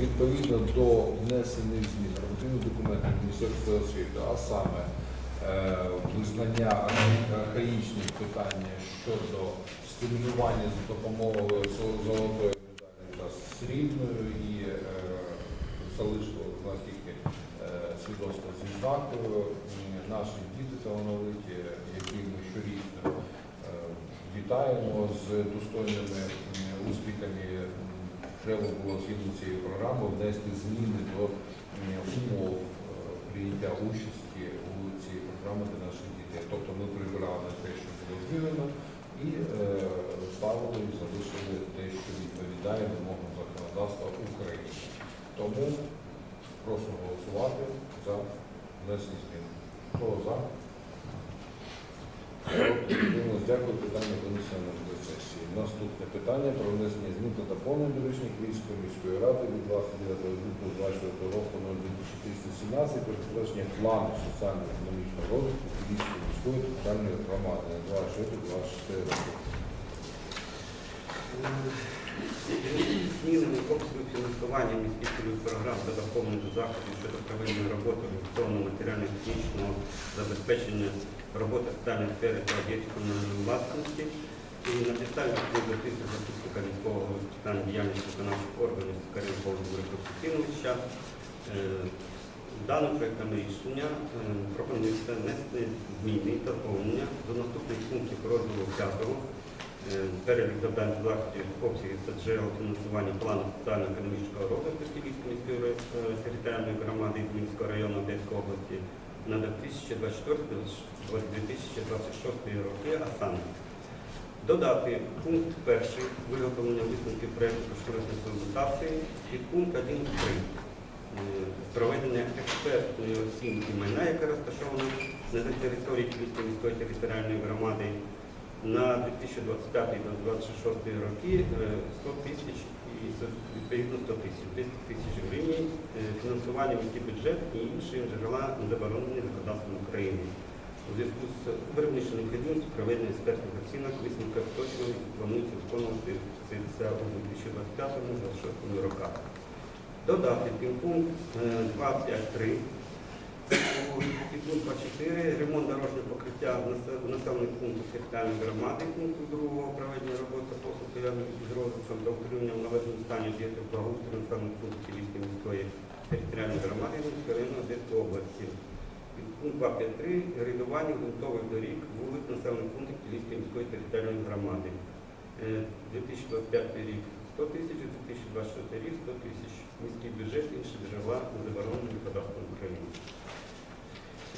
відповідно до внесених змін нормативних документів Міністерства освіти, а саме е, визнання архаїчних питань щодо стимулювання за допомогою золотої та срібною і е, залишило у нас тільки е, свідоцтво зі знакою. Наші діти талановиті, які ми щорічно вітаємо з достойними успіхами. Треба було згідно цієї програми внести зміни до умов е, прийняття участі у цій програмі для наших дітей. Тобто ми прибирали те, що було змінено, і е, ставили і залишили те, що відповідає вимогам законодавства України. Тому прошу голосувати за внесення змін. Хто за? Дякую. Питання винесено на сесії. Наступне питання про внесення змін та доповнень до рішень Київської міської ради від 29 лютого 24 року номер 2317 про затвердження плану соціально-економічного розвитку Київської міської територіальної громади на 26-26 роки. Змінами фінансування міських програм та доповнення заходів щодо проведення роботи орієнтовного матеріально-технічного забезпечення роботи соціальної сфери та об'єктів комунальної власності. І на підставі запису заступника міського з діяльності виконавчих органів Карина Володимира Константиновича. Е, Даним проектом рішення е, пропонується внести зміни та доповнення до наступних пунктів розділу 5 Е, перелік завдань заходів, обсягів та джерел фінансування плану соціально-економічного розвитку Київської міської територіальної громади Змінського району Одеської області на 2024-2026 роки, а саме додати пункт перший виготовлення висновків проєкту кошторисної документації і пункт 1.3 е, проведення експертної оцінки майна, яка розташована на території Київської міської територіальної громади на 2025-2026 роки е, 100 тисяч і відповідно 100 тисяч, 10 тисяч гривень, е, фінансування міський бюджет і інші джерела заборонені законодавством України. У зв'язку з виробничою необхідністю проведення експертних оцінок висновка точно планується виконувати це у 2025-2026 роках. Додати підпункт е, 253 Підпункт 24. Ремонт дорожнього покриття в населених пунктах територіальної громади пункту 2 проведення роботи послуг пов'язаних з розвитком та в належному стані об'єктів благоустрою населених пунктів Київської міської територіальної громади Київського району Одеської області. Пункт 253. Рейдування ґрунтових доріг вулиць населених пунктів Київської міської територіальної громади. Е, 2025 рік 100 тисяч, 2024 рік 100 тисяч. Міський бюджет, інші джерела заборонені законодавством України.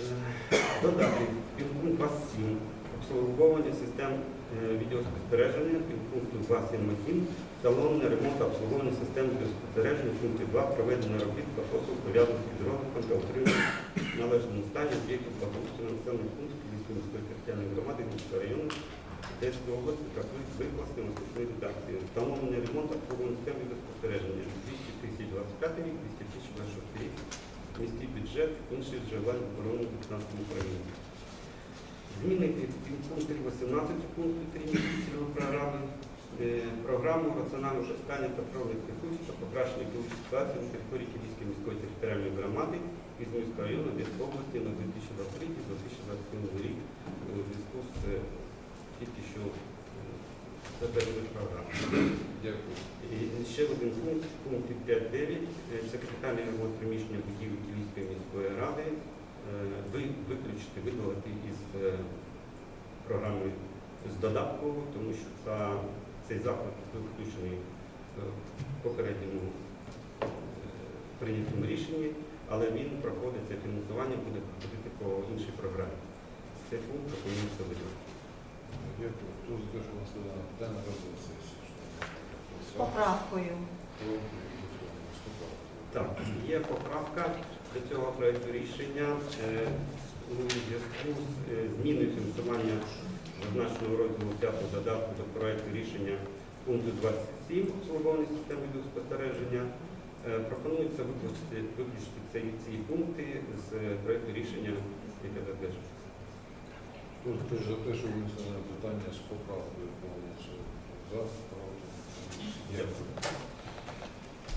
Е, Додати підпункт 27 обслуговування систем е, відеоспостереження, підпункту 271 талонне ремонт обслуговування систем відеоспостереження, пункті 2 проведення робіт та послуг пов'язаних з розвитком та утриманням в належному стані об'єктів благоустрою населених пунктів Київської міської територіальної громади Київського району Одеської області та викласти наступної редакції. Встановлений ремонт обслуговування систем відеоспостереження 200 тисяч 25 рік, 200 тисяч 26 рік міський бюджет, інші джерела оборони виконавством України. Змінити пункт 18 пункту 3 цільової програми, е, програму раціонального зростання та природних ресурсів та покращення ситуації на території Київської міської територіальної громади Ізмірського району Одеської області на 2023-2027 рік у зв'язку з е, тільки що е, затвердженою програмою. Дякую. І ще один пункт, пункт 5.9. Е, Це капітальний ремонт приміщення будівлі Київської міської виключити, видалити із е, програми з додаткового, тому що ця, цей заклад виключений в попередньому е, прийнятому рішенні, але він проходить це фінансування, буде проходити по іншій програмі. Цей пункт пропонується видалити. Дякую. Нас дане питання розгляд сесії? З поправкою. Так, є поправка до цього проекту рішення е, у зв'язку з е, зміною фінансування зазначеного розділу 5 додатку до проекту рішення пункту 27 обслуговування системи відеоспостереження. Е, Пропонується виключити, виключити ці, ці пункти з проекту рішення, яке затверджується. Хто хто за те, що винесено питання з поправкою повністю? За, проти? Дякую.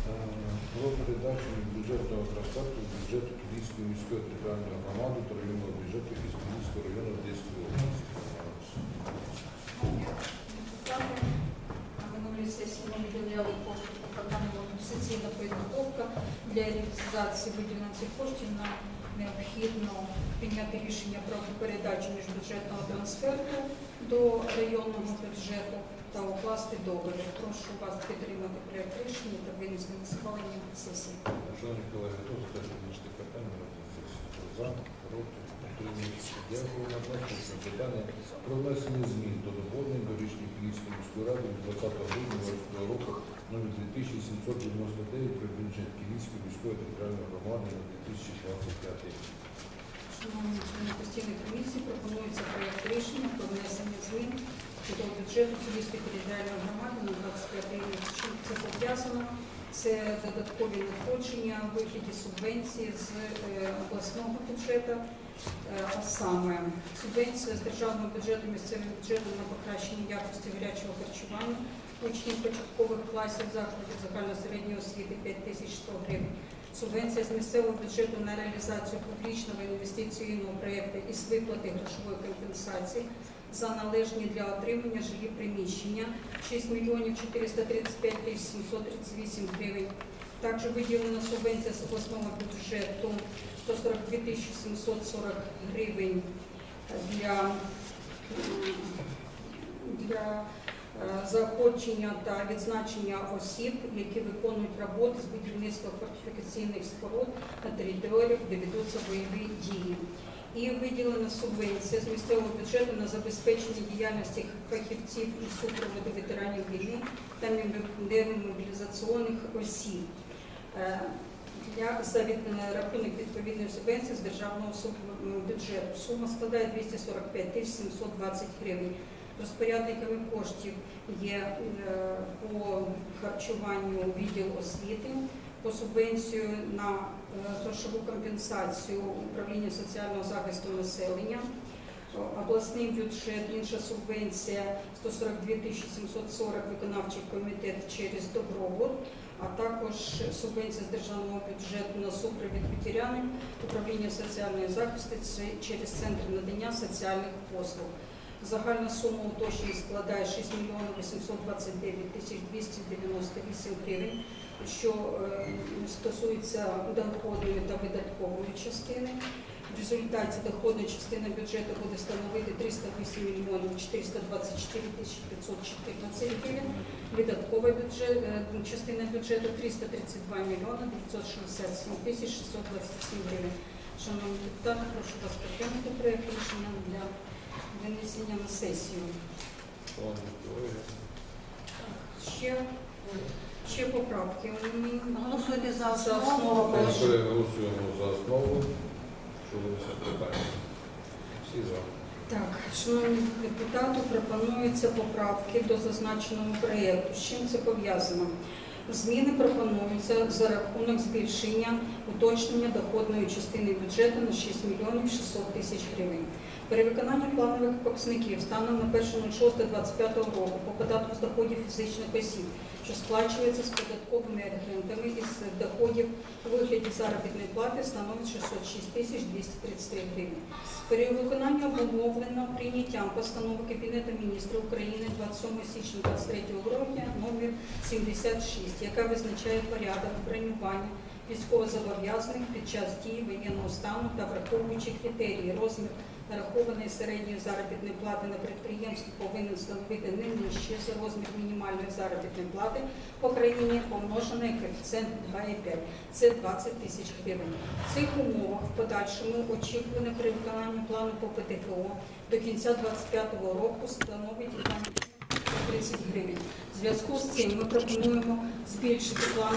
Е, Про передачами бюджетного трансферту з бюджету Київської міської територіальної громади та районного бюджету Київського району Одеської області. Минулій сесії ми виділяли кошти по програмі інвестиційна підготовка для реалізації виділення цих коштів нам необхідно прийняти рішення про передачу міжбюджетного трансферту до районного бюджету та укласти договір. Прошу вас підтримати проект рішення та винести на схвалення сесії. Шановні колеги, хто за те, щоб питання на? За, проти, утримуються. Дякую. Наступне питання про внесення змін до доповнень до рішення Київської міської ради від 20 грудня 2020 року номер 2799 про бюджет Київської міської територіальної громади на 2025 рік. Шановні члени постійної комісії, пропонується проект рішення про внесення змін до бюджету Київської територіальної громади на 25 рік. Це пов'язано? Це додаткові надходження в субвенції з е, обласного бюджету, Е, а саме субвенція з державного бюджету місцевим бюджетом на покращення якості гарячого харчування учнів початкових класів закладів загальносередньої освіти 5100 гривень. Субвенція з місцевого бюджету на реалізацію публічного інвестиційного проєкту із виплати грошової компенсації за належні для отримання жилі приміщення 6 мільйонів 435 тисяч 738 гривень. Також виділена субвенція з обласного бюджету 142 тисячі 740 гривень для, для е, заохочення та відзначення осіб, які виконують роботи з будівництва фортифікаційних споруд на територіях, де ведуться бойові дії. І виділена субвенція з місцевого бюджету на забезпечення діяльності фахівців із супроводу ветеранів війни та демобілізаційних осіб е, для за рахунок відповідної субвенції з державного бюджету. Сума складає 245 тисяч 720 гривень. Розпорядниками коштів є е, по харчуванню відділ освіти, по субвенцію на е, грошову компенсацію управління соціального захисту населення, обласний бюджет, інша субвенція 142 тисячі 740 виконавчий комітет через добробут, а також субвенція з державного бюджету на супровід ветеранів, управління соціального захисту через центр надання соціальних послуг. Загальна сума уточнень складає 6 мільйонів 829 тисяч 298 гривень, що е, стосується доходної та видаткової частини. В результаті доходна частина бюджету буде становити 308 мільйонів 424 тисячі 514 гривень. Видаткова бюджет, е, частина бюджету 332 мільйони 967 тисяч 627 гривень. Шановні депутати, прошу вас підтримати проєкт рішення для винесення на сесію. Колеги, Ще, ще поправки. Голосуйте за За основу. переголосуємо за основу, що винесе питання. Всі за. Так, шановні депутати, пропонуються поправки до зазначеного проєкту. З чим це пов'язано? Зміни пропонуються за рахунок збільшення уточнення доходної частини бюджету на 6 мільйонів 600 тисяч гривень. Перевиконання планових показників станом на 1.06.25 року по податку з доходів фізичних осіб, що сплачується з податковими агентами із доходів у вигляді заробітної плати становить 606 тисяч 233 гривень. Перевиконання обумовлено прийняттям постанови Кабінету міністрів України 27 січня 23 року номер 76, яка визначає порядок бронювання військовозобов'язаних під час дії воєнного стану та враховуючи критерії розмір нарахованої середньої заробітної плати на підприємстві повинен становити не нижче за розмір мінімальної заробітної плати по країні помножений коефіцієнт 2,5. Це 20 тисяч гривень. В цих умовах в подальшому очікуване при виконанні плану по ПТФО до кінця 2025 року становить 30 гривень. В зв'язку з цим ми пропонуємо збільшити план